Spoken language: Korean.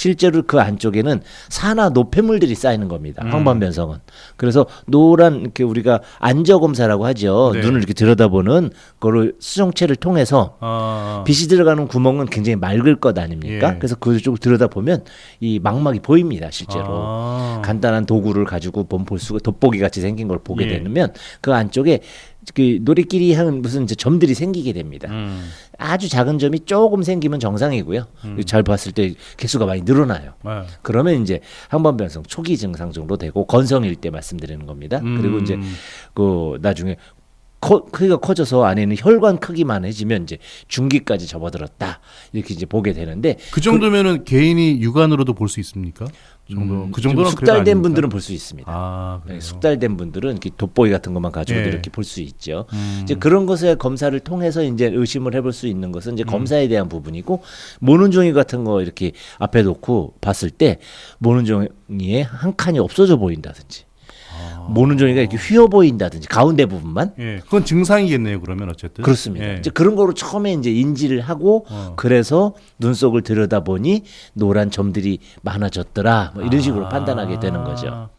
실제로 그 안쪽에는 산화 노폐물들이 쌓이는 겁니다. 음. 황반변성은. 그래서 노란 이렇게 우리가 안저 검사라고 하죠. 네. 눈을 이렇게 들여다보는 거를 수정체를 통해서 아, 빛이 들어가는 구멍은 굉장히 맑을 것 아닙니까? 예. 그래서 그쪽을 들여다보면 이 망막이 보입니다, 실제로. 아. 간단한 도구를 가지고 본볼 수가 돋보기 같이 생긴 걸 보게 예. 되면 그 안쪽에 그 노리끼리 하는 무슨 이제 점들이 생기게 됩니다. 음. 아주 작은 점이 조금 생기면 정상이고요. 잘 봤을 때 개수가 많이 늘어나요. 네. 그러면 이제 항반 변성 초기 증상 정도 되고 건성일 때 말씀드리는 겁니다. 그리고 음. 이제 그 나중에 커, 크기가 커져서 안에는 혈관 크기만 해지면 이제 중기까지 접어들었다 이렇게 이제 보게 되는데 그 정도면은 개인이 육안으로도 볼 수 있습니까? 정도 음, 그좀 정도는 숙달된? 분들은 볼 수 있습니다. 아, 네. 숙달된 분들은 이렇게 돋보기 같은 것만 가지고 예. 이렇게 볼 수 있죠. 음. 이제 그런 것의 검사를 통해서 이제 의심을 해볼 수 있는 것은 음. 이제 검사에 대한 부분이고 모는 종이 같은 거 이렇게 앞에 놓고 봤을 때 모는 종이에 한 칸이 없어져 보인다든지 아. 모는 종이가 이렇게 휘어 보인다든지 가운데 부분만 예, 그건 증상이겠네요. 그러면 어쨌든 그렇습니다. 예. 이제 그런 거로 처음에 이제 인지를 하고 어. 그래서 눈 속을 들여다보니 노란 점들이 많아졌더라 뭐 이런 식으로 아. 판단하게 되는 거죠.